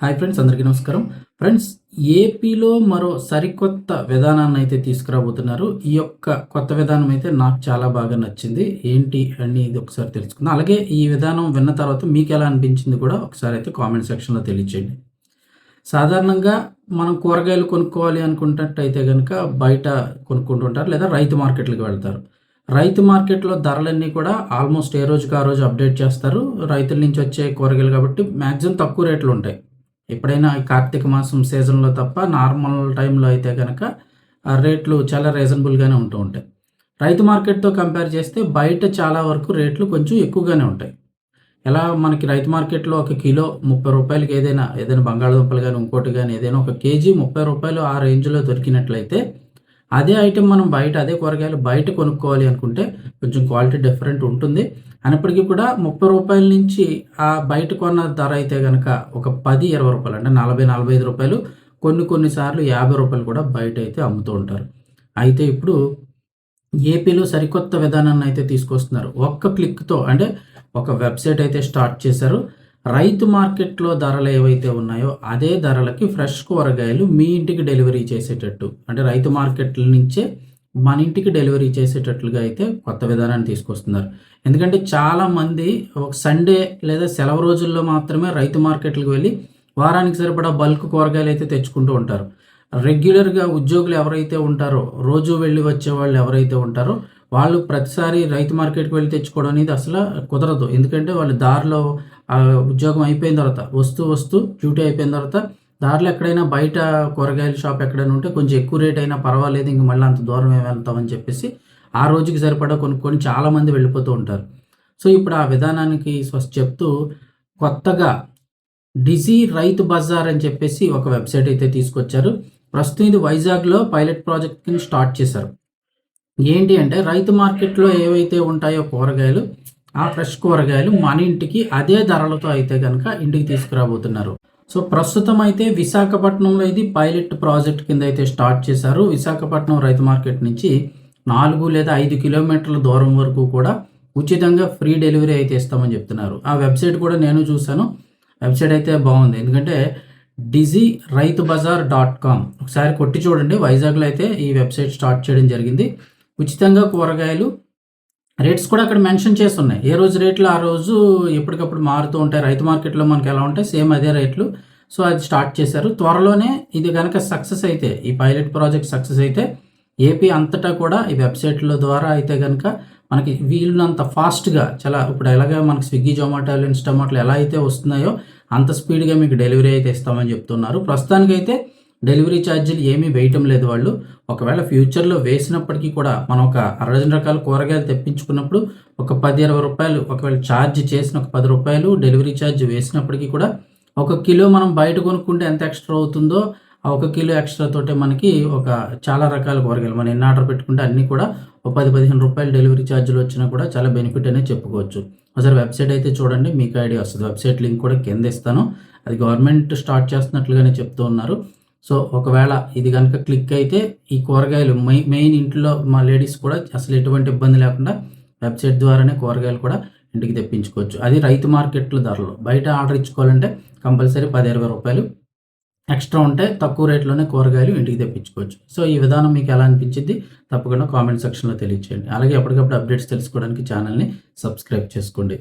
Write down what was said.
Hi friends అందరికీ నమస్కారం. Friends ఏపీలో మరో సరికొత్త విధానాన్ని అయితే తీసుకురాబోతున్నారు. ఈ యొక్క కొత్త విధానం అయితే నాకు చాలా బాగా నచ్చింది. ఏంటి అని ఇది ఒకసారి తెలుసుకుందాం. అలాగే ఈ విధానం విన్న తర్వాత మీకు ఎలా అనిపించింది కూడా ఒకసారి అయితే కామెంట్ సెక్షన్లో తెలియచేయండి. సాధారణంగా మనం కూరగాయలు కొనుక్కోవాలి అనుకున్నట్టయితే కనుక బయట కొనుక్కుంటుంటారు లేదా రైతు మార్కెట్లకు వెళ్తారు. రైతు మార్కెట్లో ధరలన్నీ కూడా ఆల్మోస్ట్ ఏ రోజుకి ఆ రోజు అప్డేట్ చేస్తారు. రైతుల నుంచి వచ్చే కూరగాయలు కాబట్టి మ్యాక్సిమం తక్కువ రేట్లు ఉంటాయి. ఎప్పుడైనా ఈ కార్తీక మాసం సీజన్లో తప్ప నార్మల్ టైంలో అయితే కనుక ఆ రేట్లు చాలా రీజనబుల్గానే ఉంటూ ఉంటాయి. రైతు మార్కెట్తో కంపేర్ చేస్తే బయట చాలా వరకు రేట్లు కొంచెం ఎక్కువగానే ఉంటాయి. ఎలా మనకి రైతు మార్కెట్లో ఒక కిలో ముప్పై రూపాయలకి ఏదైనా ఏదైనా బంగాళదుంపలు కానీ ఇంకోటి కానీ ఏదైనా ఒక కేజీ ముప్పై రూపాయలు ఆ రేంజ్లో దొరికినట్లయితే అదే ఐటెం మనం బయట అదే కూరగాయలు బయట కొనుక్కోవాలి అనుకుంటే కొంచెం క్వాలిటీ డిఫరెంట్ ఉంటుంది. అయినప్పటికీ కూడా ముప్పై రూపాయల నుంచి ఆ బయట కొన్న ధర అయితే కనుక ఒక పది ఇరవై రూపాయలు అంటే నలభై నలభై ఐదు రూపాయలు కొన్ని కొన్నిసార్లు యాభై రూపాయలు కూడా బయట అయితే అమ్ముతూ ఉంటారు. అయితే ఇప్పుడు ఏపీలో సరికొత్త విధానాన్ని అయితే తీసుకొస్తున్నారు. ఒక్క క్లిక్తో అంటే ఒక వెబ్సైట్ అయితే స్టార్ట్ చేశారు. రైతు మార్కెట్లో ధరలు ఏవైతే ఉన్నాయో అదే ధరలకి ఫ్రెష్ కూరగాయలు మీ ఇంటికి డెలివరీ చేసేటట్టు. అంటే రైతు మార్కెట్ల నుంచే మన ఇంటికి డెలివరీ చేసేటట్లుగా అయితే కొత్త విధానాన్ని తీసుకొస్తున్నారు. ఎందుకంటే చాలామంది ఒక సండే లేదా సెలవు రోజుల్లో మాత్రమే రైతు మార్కెట్లకు వెళ్ళి వారానికి సరిపడా బల్క్ కూరగాయలు అయితే తెచ్చుకుంటూ ఉంటారు. రెగ్యులర్గా ఉద్యోగులు ఎవరైతే ఉంటారో రోజు వెళ్ళి వచ్చే వాళ్ళు ఎవరైతే ఉంటారో వాళ్ళు ప్రతిసారి రైతు మార్కెట్కి వెళ్ళి తెచ్చుకోవడం అనేది అసలు కుదరదు. ఎందుకంటే వాళ్ళు దారిలో ఉద్యోగం అయిపోయిన తర్వాత వస్తూ వస్తూ డ్యూటీ అయిపోయిన తర్వాత దారిలో ఎక్కడైనా బయట కూరగాయల షాప్ ఎక్కడైనా ఉంటే కొంచెం ఎక్కువ రేట్ అయినా పర్వాలేదు ఇంక మళ్ళీ అంత దూరం ఏమి వెళ్తామని చెప్పేసి ఆ రోజుకి సరిపడా కొనుక్కొని చాలామంది వెళ్ళిపోతూ ఉంటారు. సో ఇప్పుడు ఆ విధానానికి స్వస్థ చెప్తూ కొత్తగా డిజీ రైతు బజార్ అని చెప్పేసి ఒక వెబ్సైట్ అయితే తీసుకొచ్చారు. ప్రస్తుతం ఇది వైజాగ్లో పైలట్ ప్రాజెక్ట్ కింద స్టార్ట్ చేశారు. ఏంటి అంటే రైతు మార్కెట్లో ఏవైతే ఉంటాయో కూరగాయలు ఆ ఫ్రెష్ కూరగాయలు మన ఇంటికి అదే ధరలతో అయితే కనుక ఇంటికి తీసుకురాబోతున్నారు. సో ప్రస్తుతం అయితే విశాఖపట్నంలో ఇది పైలట్ ప్రాజెక్ట్ కింద అయితే స్టార్ట్ చేశారు. విశాఖపట్నం రైతు మార్కెట్ నుంచి నాలుగు లేదా ఐదు కిలోమీటర్ల దూరం వరకు కూడా ఉచితంగా ఫ్రీ డెలివరీ అయితే ఇస్తామని చెప్తున్నారు. ఆ వెబ్సైట్ కూడా నేను చూశాను. వెబ్సైట్ అయితే బాగుంది. ఎందుకంటే డిజీ రైతు బజార్ డాట్ కామ్. ఒకసారి కొట్టి చూడండి. వైజాగ్లో అయితే ఈ వెబ్సైట్ స్టార్ట్ చేయడం జరిగింది. ఉచితంగా కూరగాయలు రేట్స్ కూడా అక్కడ మెన్షన్ చేసి ఉన్నాయి ఏ రోజు రేట్లు ఆ రోజు ఎప్పటికప్పుడు మారుతూ ఉంటాయి. రైతు మార్కెట్లో మనకి ఎలా ఉంటాయి? సేమ్ అదే రేట్లు. సో అది స్టార్ట్ చేశారు. త్వరలోనే ఇది కనుక సక్సెస్ అయితే ఈ పైలట్ ప్రాజెక్ట్ సక్సెస్ అయితే ఏపీ అంతటా కూడా ఈ వెబ్సైట్ల ద్వారా అయితే కనుక మనకి వీలున్నంత ఫాస్ట్గా చాలా ఇప్పుడు ఎలాగ మనకి స్విగ్గీ జొమాటోలు ఇన్స్టామాటోలు ఎలా అయితే వస్తున్నాయో అంత స్పీడ్గా మీకు డెలివరీ అయితే ఇస్తామని చెప్తున్నారు. ప్రస్తుతానికైతే డెలివరీ ఛార్జీలు ఏమీ వేయటం లేదు వాళ్ళు. ఒకవేళ ఫ్యూచర్లో వేసినప్పటికీ కూడా మనం ఒక అరడజన్ రకాల కూరగాయలు తెప్పించుకున్నప్పుడు ఒక పది ఇరవై రూపాయలు ఒకవేళ ఛార్జ్ చేసిన ఒక పది రూపాయలు డెలివరీ ఛార్జ్ వేసినప్పటికీ కూడా ఒక కిలో మనం బయట కొనుక్కుంటే ఎంత ఎక్స్ట్రా అవుతుందో ఆ ఒక కిలో ఎక్స్ట్రా తోటే మనకి ఒక చాలా రకాల కూరగాయలు మనం ఎన్ని ఆర్డర్ పెట్టుకుంటే అన్నీ కూడా ఒక పది పదిహేను రూపాయలు డెలివరీ ఛార్జీలు వచ్చినా కూడా చాలా బెనిఫిట్ అనేది చెప్పుకోవచ్చు. ఒకసారి వెబ్సైట్ అయితే చూడండి మీకు ఐడియా వస్తుంది. వెబ్సైట్ లింక్ కూడా కింద ఇస్తాను. అది గవర్నమెంట్ స్టార్ట్ చేస్తున్నట్లుగానే చెప్తూ ఉన్నారు. సో ఒకవేళ ఇది కనుక క్లిక్ అయితే ఈ కూరగాయలు మెయిన్ ఇంట్లో మా లేడీస్ కూడా అసలు ఎటువంటి ఇబ్బంది లేకుండా వెబ్సైట్ ద్వారానే కూరగాయలు కూడా ఇంటికి తెప్పించుకోవచ్చు. అది రైతు మార్కెట్ల ధరలు. బయట ఆర్డర్ ఇచ్చుకోవాలంటే కంపల్సరీ పది ఇరవై రూపాయలు. ఎక్స్ట్రా ఉంటే తక్కువ రేట్లోనే కూరగాయలు ఇంటికి తెప్పించుకోవచ్చు. సో ఈ విధానం మీకు ఎలా అనిపించింది తప్పకుండా కామెంట్ సెక్షన్లో తెలియచేయండి. అలాగే ఎప్పటికప్పుడు అప్డేట్స్ తెలుసుకోవడానికి ఛానల్ని సబ్స్క్రైబ్ చేసుకోండి.